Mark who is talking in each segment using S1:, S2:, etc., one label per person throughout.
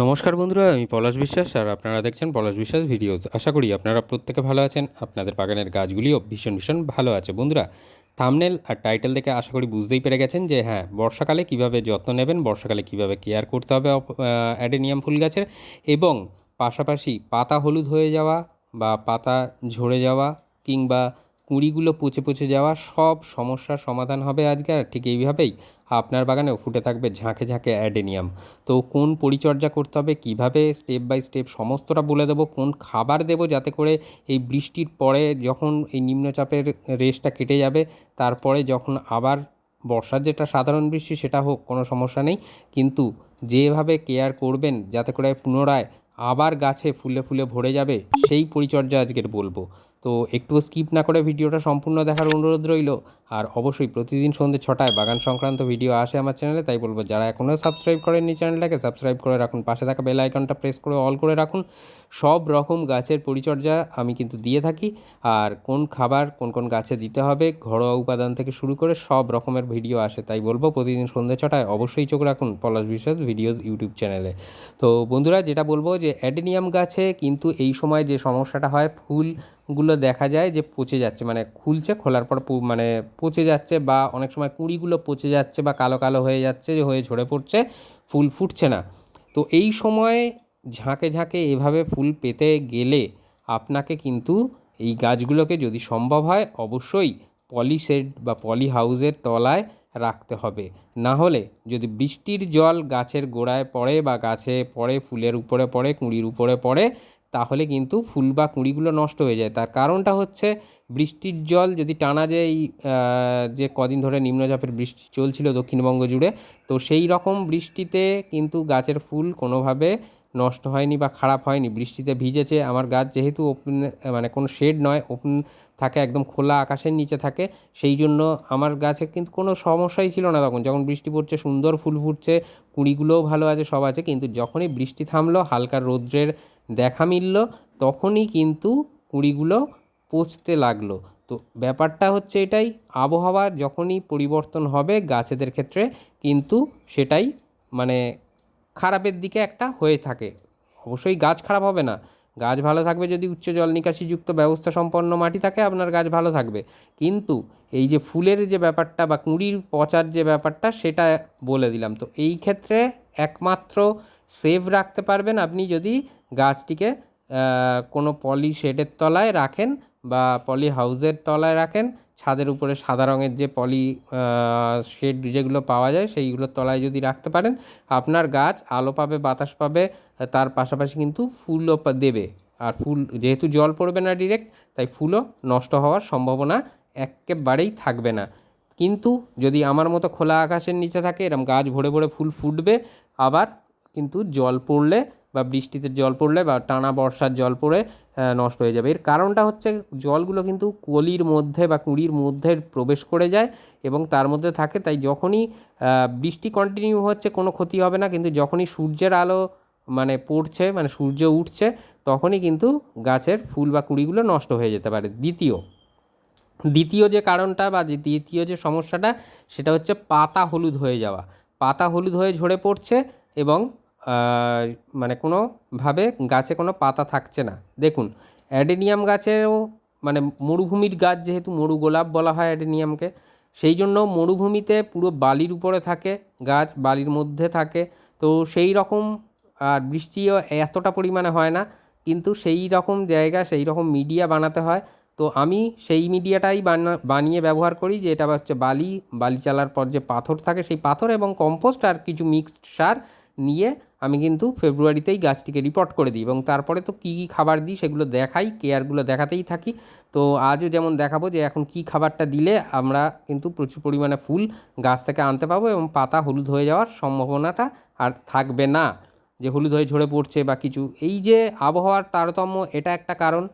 S1: নমস্কার বন্ধুরা, আমি পলাশ বিশ্বাস আর আপনারা দেখছেন পলাশ বিশ্বাস ভিডিওস। আশা করি আপনারা প্রত্যেকে ভালো আছেন। আপনাদের বাগানের গাছগুলিও ভীষণ ভীষণ ভালো আছে। বন্ধুরা থামনেল আর টাইটেল দেখে আশা করি বুঝতেই পেরে গেছেন যে হ্যাঁ বর্ষাকালে কীভাবে যত্ন নেবেন, বর্ষাকালে কীভাবে কেয়ার করতে হবে অ্যাডেনিয়াম ফুল গাছের এবং পাশাপাশি পাতা হলুদ হয়ে যাওয়া বা পাতা ঝরে যাওয়া কিংবা কুঁড়িগুলো পচে পচে যাওয়া সব সমস্যার সমাধান হবে আজকে, আর ঠিক এইভাবেই আপনার বাগানেও ফুটে থাকবে ঝাঁকে ঝাঁকে অ্যাডেনিয়াম। তো কোন পরিচর্যা করতে হবে, কীভাবে স্টেপ বাই স্টেপ সমস্তটা বলে দেবো, কোন খাবার দেবো যাতে করে এই বৃষ্টির পরে যখন এই নিম্নচাপের রেসটা কেটে যাবে, তারপরে যখন আবার বর্ষার যেটা সাধারণ বৃষ্টি সেটা হোক, কোনো সমস্যা নেই। কিন্তু যেভাবে কেয়ার করবেন যাতে করে পুনরায় আবার গাছে ফুলে ফুলে ভরে যাবে, সেই পরিচর্যা আজকের বলব। তো একটু স্কিপ না করে ভিডিওটা সম্পূর্ণ দেখার অনুরোধ রইল। আর অবশ্যই প্রতিদিন সন্ধ্যে ছটায় বাগান সংক্রান্ত ভিডিও আসে আমার চ্যানেলে তাই বলব যারা এখনও সাবস্ক্রাইব করেননি চ্যানেলটাকে সাবস্ক্রাইব করে রাখুন। পাশে থাকা বেল আইকনটা প্রেস করে অল করে রাখুন। সব রকম গাছের পরিচর্যা আমি কিন্তু দিয়ে থাকি। আর কোন খাবার কোন কোন গাছে দিতে হবে, ঘরোয়া উপাদান থেকে শুরু করে সব রকমের ভিডিও আসে, তাই বলব প্রতিদিন সন্ধ্যে ছটায় অবশ্যই চোখ রাখুন পলাশ বিশ্বাস ভিডিওস ইউটিউব চ্যানেলে তো বন্ধুরা, যেটা বলব যে অ্যাডেনিয়াম গাছে কিন্তু এই সময় যে সমস্যাটা হয় ফুলগুলো দেখা যায় যে পচে যাচ্ছে মানে খুলছে, খোলার পর মানে পচে যাচ্ছে বা অনেক সময় কুঁড়িগুলো পচে যাচ্ছে বা কালো কালো হয়ে যাচ্ছে, যে হয়ে ঝরে পড়ছে, ফুল ফুটছে না। তো এই সময় ঝাঁকে ঝাঁকে এভাবে ফুল পেতে গেলে আপনাকে কিন্তু এই গাছগুলোকে যদি সম্ভব হয়, অবশ্যই পলি শেড বা পলি হাউসের তলায় রাখতে হবে। না হলে যদি বৃষ্টির জল গাছের গোড়ায় পড়ে বা গাছে পড়ে, ফুলের উপরে পড়ে, কুঁড়ির উপরে পড়ে তাহলে কিন্তু ফুল বা কুঁড়িগুলো নষ্ট হয়ে যায়। তার কারণটা হচ্ছে বৃষ্টির জল যদি টানা যে এই যে কদিন ধরে নিম্নচাপের বৃষ্টি চলছিল দক্ষিণবঙ্গ জুড়ে, তো সেই রকম বৃষ্টিতে কিন্তু গাছের ফুল কোনোভাবে নষ্ট হয়নি বা খারাপ হয়নি। বৃষ্টিতে ভিজেছে। আমার গাছ যেহেতু ওপেন মানে কোনো শেড নয় ওপেন থাকে, একদম খোলা আকাশের নিচে থাকে, সেই জন্য আমার গাছে কিন্তু কোনো সমস্যাই ছিল না তখন। যখন বৃষ্টি পড়ছে, সুন্দর ফুল ফুটছে, কুঁড়িগুলোও ভালো আছে, সব আছে, কিন্তু যখনই বৃষ্টি থামলো, হালকা রৌদ্রের দেখা মিলল, তখনই কিন্তু কুঁড়িগুলো পচতে লাগল। তো ব্যাপারটা হচ্ছে এটাই, আবহাওয়া যখনই পরিবর্তন হবে গাছেদের ক্ষেত্রে কিন্তু সেটাই মানে খারাপের দিকে একটা হয়ে থাকে। অবশ্যই গাছ খারাপ হবে না। গাছ ভালো থাকবে যদি উচ্চ জল নিকাশিযুক্ত ব্যবস্থা সম্পন্ন মাটি থাকে, আপনার গাছ ভালো থাকবে। কিন্তু এই যে ফুলের যে ব্যাপারটা বা কুঁড়ির পচার যে ব্যাপারটা, সেটা বলে দিলাম। তো এই ক্ষেত্রে একমাত্র সেভ রাখতে পারবেন আপনি যদি গাছটিকে কোনো পলি শেডের তলায় রাখেন বা পলি হাউজের তলায় রাখেন। ছাদের উপরে সাদা রঙের যে পলি শেড যেগুলো পাওয়া যায় সেইগুলোর তলায় যদি রাখতে পারেন, আপনার গাছ আলো পাবে, বাতাস পাবে, তার পাশাপাশি কিন্তু ফুলও দেবে। আর ফুল, যেহেতু জল পড়বে না ডিরেক্ট তাই ফুলও নষ্ট হওয়ার সম্ভাবনা একেবারেই থাকবে না। কিন্তু যদি আমার মতো খোলা আকাশের নিচে থাকে এরকম গাছ ভরে ভরে ফুল ফুটবে, আবার কিন্তু জল পড়লে বা বৃষ্টিতে জল পড়লে বা টানা বর্ষার জল পড়ে নষ্ট হয়ে যাবে। এর কারণটা হচ্ছে জলগুলো কিন্তু কলির মধ্যে বা কুঁড়ির মধ্যে প্রবেশ করে যায় এবং তার মধ্যে থাকে। তাই যখনই বৃষ্টি কন্টিনিউ হচ্ছে কোনো ক্ষতি হবে না। কিন্তু যখনই সূর্যের আলো মানে পড়ছে মানে সূর্য উঠছে, তখনই কিন্তু গাছের ফুল বা কুঁড়িগুলো নষ্ট হয়ে যেতে পারে। দ্বিতীয় দ্বিতীয় যে কারণটা বা দ্বিতীয় যে সমস্যাটা, সেটা হচ্ছে পাতা হলুদ হয়ে যাওয়া। পাতা হলুদ হয়ে ঝরে পড়ছে এবং মানে কোনোভাবে গাছে কোনো পাতা থাকছে না। দেখুন, অ্যাডেনিয়াম গাছেও মানে মরুভূমির গাছ যেহেতু মরু গোলাপ বলা হয় অ্যাডেনিয়ামকে, সেই জন্য মরুভূমিতে পুরো বালির উপরে থাকে, গাছ বালির মধ্যে থাকে। তো সেই রকম, আর বৃষ্টিও এতটা পরিমাণে হয় না, কিন্তু সেই রকম জায়গা, সেই রকম মিডিয়া বানাতে হয়। তো আমি সেই মিডিয়াটাই বানা, বানিয়ে ব্যবহার করি যে এটা হচ্ছে বালি। বালি চালার পর যে পাথর থাকে, সেই পাথর এবং কম্পোস্ট আর কিছু মিক্সড সার নিয়ে আমি কিন্তু ফেব্রুয়ারিতেই গাছটিকে রিপোর্ট করে দিই এবং তারপরে তো কী কী খাবার দিই সেগুলো দেখাই কেয়ারগুলো দেখাতেই থাকি। তো আজও যেমন দেখাবো যে এখন কী খাবারটা দিলে আমরা কিন্তু প্রচুর পরিমাণে ফুল গাছ থেকে আনতে পাবো এবং পাতা হলুদ হয়ে যাওয়ার সম্ভাবনাটা আর থাকবে না। যে হলুদ হয়ে ঝরে পড়ছে বা কিছু, এই যে আবহাওয়ার তারতম্য, এটা একটা কারণ।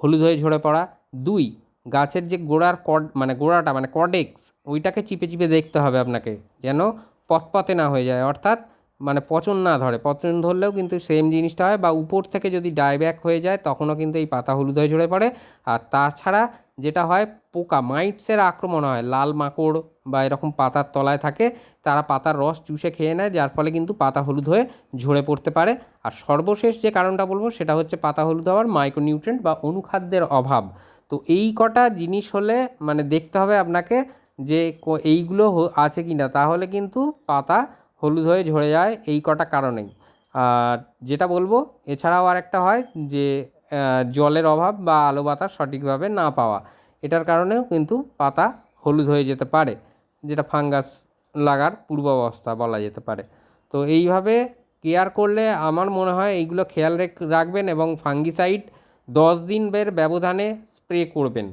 S1: হলুদ হয়ে ঝরে পড়া। দুই, গাছের যে গোড়ার কড মানে গোড়াটা মানে কডেক্স ওইটাকে চিপে চিপে দেখতে হবে আপনাকে, যেন পথপথে না হয়ে যায়। অর্থাৎ মানে পচন না ধরে, পচন ধরলেও কিন্তু সেম জিনিসটা হয় বা উপর থেকে যদি ডাইব্যাক হয়ে যায় তখনও কিন্তু এই পাতা হলুদ হয়ে ঝরে পড়ে। আর তাছাড়া যেটা হয়, পোকা মাইটসের আক্রমণ হয়। লাল মাকড় বা এরকম পাতার তলায় থাকে, তারা পাতার রস চুষে খেয়ে নেয়, যার ফলে কিন্তু পাতা হলুদ হয়ে ঝরে পড়তে পারে। আর সর্বশেষ যে কারণটা বলব, সেটা হচ্ছে পাতা হলুদ হওয়ার মাইক্রোনিউট্রেন্ট বা অনুখাদ্যের অভাব। তো এই কটা জিনিস হলে মানে দেখতে হবে আপনাকে যে এইগুলো আছে কি না তাহলে কিন্তু পাতা হলুদ হয়ে ঝরে যায় এই কটা কারণেই। আর যেটা বলব, এছাড়াও আর একটা হয় যে জলের অভাব বা আলো বাতাস সঠিকভাবে না পাওয়া। এটার কারণেও কিন্তু পাতা হলুদ হয়ে যেতে পারে, যেটা ফাঙ্গাস লাগার পূর্বাবস্থা বলা যেতে পারে। তো এইভাবে কেয়ার করলে আমার মনে হয় এইগুলো খেয়াল রেখ- রাখবেন এবং ফাঙ্গিসাইড দশ দিনের ব্যবধানে স্প্রে করবেন।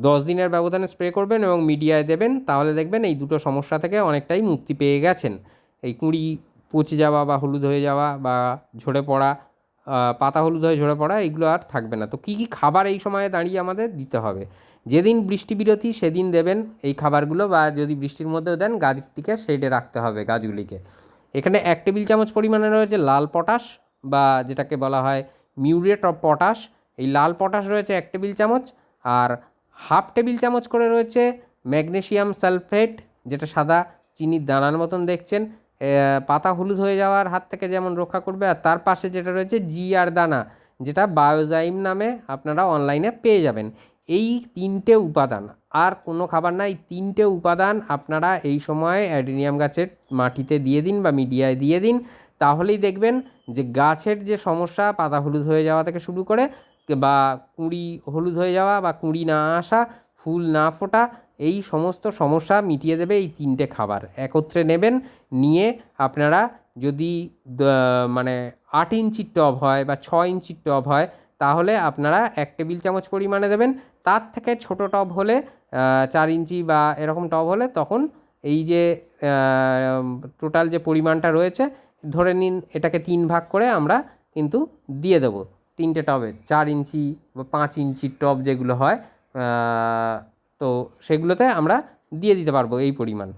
S1: দশ দিনের ব্যবধানে স্প্রে করবেন এবং মিডিয়ায় দেবেন, তাহলে দেখবেন এই দুটো সমস্যা থেকে অনেকটাই মুক্তি পেয়ে গেছেন। এই কুঁড়ি পচে যাওয়া বা হলুদ হয়ে যাওয়া বা ঝরে পড়া পাতা হলুদ হয়ে ঝরে পড়া, এইগুলো আর থাকবে না। তো কী কী খাবার এই সময়ে দাঁড়িয়ে আমাদের দিতে হবে? যেদিন বৃষ্টি বিরতি, সেদিন দেবেন এই খাবারগুলো বা যদি বৃষ্টির মধ্যেও দেন, গাছটিকে শেডে রাখতে হবে গাছগুলিকে। এখানে এক টেবিল চামচ পরিমাণে রয়েছে লাল পটাশ বা যেটাকে বলা হয় মিউরেট অফ পটাশ। এই লাল পটাশ রয়েছে এক টেবিল চামচ আর হাফ টেবিল চামচ করে রয়েছে ম্যাগনেশিয়াম সালফেট, যেটা সাদা চিনির দানার মতন দেখছেন। পাতা হলুদ হয়ে যাওয়ার হাত থেকে যেমন রক্ষা করবে, আর তার পাশে যেটা রয়েছে জিআর দানা, যেটা বায়োজাইম নামে আপনারা অনলাইনে পেয়ে যাবেন। এই তিনটে উপাদান, আর কোনো খাবার না এই তিনটে উপাদান আপনারা এই সময় অ্যাডিনিয়াম গাছের মাটিতে দিয়ে দিন বা মিডিয়ায় দিয়ে দিন। তাহলেই দেখবেন যে গাছের যে সমস্যা, পাতা হলুদ হয়ে যাওয়া থেকে শুরু করে বা কুঁড়ি হলুদ হয়ে যাওয়া বা কুঁড়ি না আসা ফুল না ফোটা, এই সমস্ত সমস্যা মিটিয়ে দেবে এই তিনটে খাবার। একত্রে নেবেন, নিয়ে আপনারা যদি মানে আট ইঞ্চির টব হয় বা ছ ইঞ্চির টব হয়, তাহলে আপনারা এক টেবিল চামচ পরিমাণে দেবেন। তার থেকে ছোট টব হলে চার ইঞ্চি বা এরকম টব হলে তখন এই যে টোটাল যে পরিমাণটা রয়েছে, ধরে নিন এটাকে তিন ভাগ করে আমরা কিন্তু দিয়ে দেবো। তিনটে টবে, চার ইঞ্চি বা পাঁচ ইঞ্চির টব যেগুলো হয় তো সেগুলোতে আমরা দিয়ে দিতে পারব এই পরিমাণ।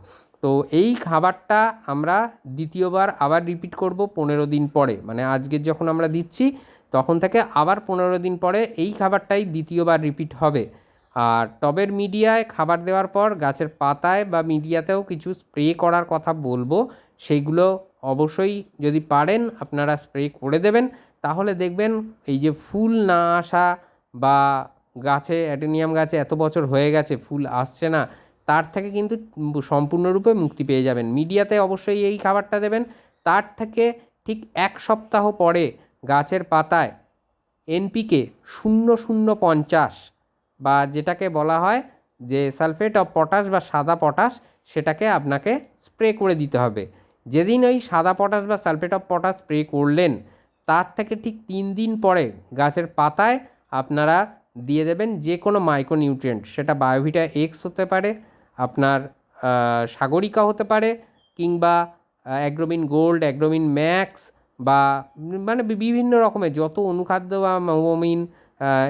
S1: তো এই খাবারটা আমরা দ্বিতীয়বার আবার রিপিট করব পনেরো দিন পরে। মানে আজকে যখন আমরা দিচ্ছি, তখন থেকে আবার পনেরো দিন পরে এই খাবারটাই দ্বিতীয়বার রিপিট হবে। আর টবের মিডিয়ায় খাবার দেওয়ার পর গাছের পাতায় বা মিডিয়াতেও কিছু স্প্রে করার কথা বলব। সেইগুলো অবশ্যই যদি পারেন, আপনারা স্প্রে করে দেবেন। তাহলে দেখবেন এই যে ফুল না আসা বা গাছে অ্যাডেনিয়াম গাছে এত বছর হয়ে গেছে, ফুল আসছে না, তার থেকে কিন্তু সম্পূর্ণরূপে মুক্তি পেয়ে যাবেন। মিডিয়াতে অবশ্যই এই খাবারটা দেবেন। তার থেকে ঠিক এক সপ্তাহ পরে গাছের পাতায় এনপিকে শূন্য শূন্য পঞ্চাশ বা যেটাকে বলা হয় যে সালফেট অফ পটাশ বা সাদা পটাশ, সেটাকে আপনাকে স্প্রে করে দিতে হবে। যেদিন ওই সাদা পটাশ বা সালফেট অফ পটাশ স্প্রে করলেন, তার থেকে ঠিক তিন দিন পরে গাছের পাতায় আপনারা দিয়ে দেবেন যে কোনো মাইক্রোনিউট্রিয়েন্ট সেটা বায়োভিটা এক্স হতে পারে, আপনার সাগরিকা হতে পারে, কিংবা অ্যাগ্রোমিন গোল্ড অ্যাগ্রোমিন ম্যাক্স বা মানে বিভিন্ন রকমের, যত অনুখাদ্য বা মৌমিন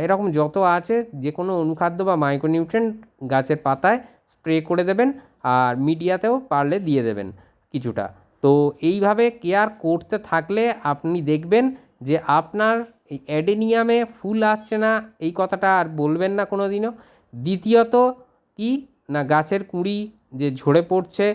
S1: এরকম যত আছে যে কোনো অনুখাদ্য বা মাইক্রোনিউট্রিয়েন্ট গাছের পাতায় স্প্রে করে দেবেন, আর মিডিয়াতেও পারলে দিয়ে দেবেন কিছুটা। তো এইভাবে কেয়ার করতে থাকলে আপনি দেখবেন যে আপনার এই অ্যাডেনিয়ামে ফুল আসছে না, এই কথাটা আর বলবেন না কোনো দিনও দ্বিতীয়ত, কি না গাছের কুঁড়ি যে ঝরে পড়ছে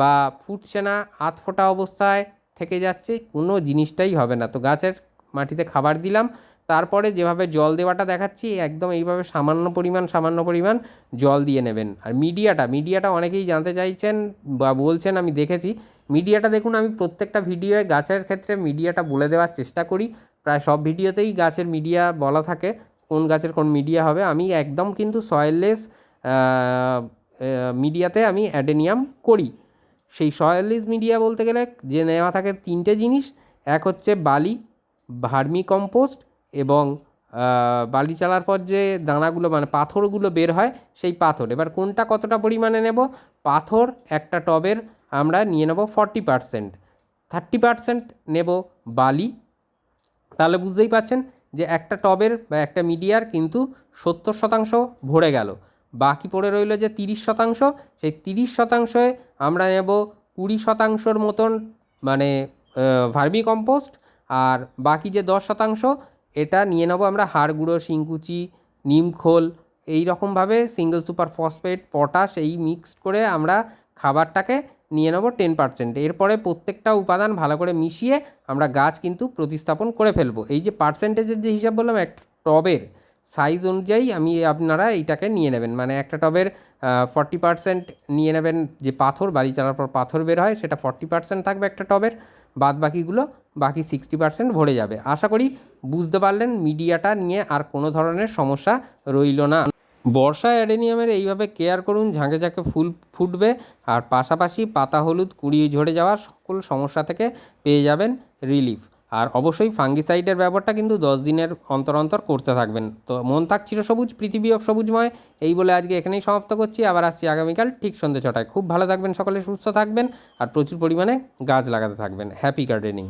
S1: বা ফুটছে না আধ ফোটা অবস্থায় থেকে যাচ্ছে, কোনো জিনিসটাই হবে না। তো গাছের মাটিতে খাবার দিলাম, তারপরে যেভাবে জল দেওয়াটা দেখাচ্ছি, একদম এইভাবে সামান্য পরিমাণ সামান্য পরিমাণ জল দিয়ে নেবেন। আর মিডিয়াটা মিডিয়াটা অনেকেই জানতে চাইছেন বা বলছেন, আমি দেখেছি মিডিয়াটা দেখুন, আমি প্রত্যেকটা ভিডিওয়ে গাছের ক্ষেত্রে মিডিয়াটা বলে দেওয়ার চেষ্টা করি। প্রায় সব ভিডিওতেই গাছের মিডিয়া বলা থাকে, কোন গাছের কোন মিডিয়া হবে। আমি একদম কিন্তু সয়েললেস মিডিয়াতে আমি অ্যাডেনিয়াম করি। সেই সয়েললেস মিডিয়া বলতে গেলে যে নেওয়া থাকে তিনটে জিনিস। এক হচ্ছে বালি ভার্মি কম্পোস্ট এবং বালি চালার পর যে দানাগুলো মানে পাথরগুলো বের হয়, সেই পাথর। এবার কোনটা কতটা পরিমাণে নেব? পাথর একটা টবের আমরা নিয়ে নেব ফর্টি পারসেন্ট থার্টি পারসেন্ট নেব বালি। তাহলে বুঝতেই পারছেন যে একটা টবের বা একটা মিডিয়ার কিন্তু সত্তর শতাংশ ভরে গেল। বাকি পড়ে রইল যে তিরিশ শতাংশ। সেই তিরিশ শতাংশে আমরা নেব কুড়ি শতাংশর মতন মানে ভার্মি কম্পোস্ট আর বাকি যে দশ শতাংশ, এটা নিয়ে নেব আমরা হাড় গুঁড়ো, শিংকুচি নিমখোল এই রকমভাবে সিঙ্গেল সুপার ফসফেট পটাশ এই মিক্সড করে আমরা খাবারটাকে নিয়ে নেব টেন পার্সেন্ট এরপরে প্রত্যেকটা উপাদান ভালো করে মিশিয়ে আমরা গাছ কিন্তু প্রতিস্থাপন করে ফেলব। এই যে পার্সেন্টেজের যে হিসাব বললাম একটা টবের সাইজ অনুযায়ী আমি আপনারা এইটাকে নিয়ে নেবেন। মানে একটা টবের ফর্টি পার্সেন্ট নিয়ে নেবেন যে পাথর, বাড়ি চালার পর পাথর বের হয়, সেটা ফর্টি পার্সেন্ট থাকবে একটা টবের বাদ বাকিগুলো বাকি সিক্সটি পার্সেন্ট ভরে যাবে। আশা করি বুঝতে পারলেন, মিডিয়াটা নিয়ে আর কোনো ধরনের সমস্যা রইল না। বর্ষা অ্যাডেনিয়ামের এইভাবে কেয়ার করুন, ঝাঁকে ঝাঁকে ফুল ফুটবে। আর পাশাপাশি পাতা হলুদ কুড়ি ঝরে যাওয়ার সকল সমস্যা থেকে পেয়ে যাবেন রিলিফ। আর অবশ্যই ফাঙ্গিসাইডের ব্যবহারটা কিন্তু দশ দিনের অন্তর অন্তর করতে থাকবেন। তো মন থাক চিরসবুজ পৃথিবী সবুজময়। এই বলে আজকে এখানেই সমাপ্ত করছি। আবার আসছি আগামীকাল ঠিক সন্ধ্যে ছটায়। খুব ভালো থাকবেন সকলে, সুস্থ থাকবেন। আর প্রচুর পরিমাণে গাছ লাগাতে থাকবেন। Happy gardening.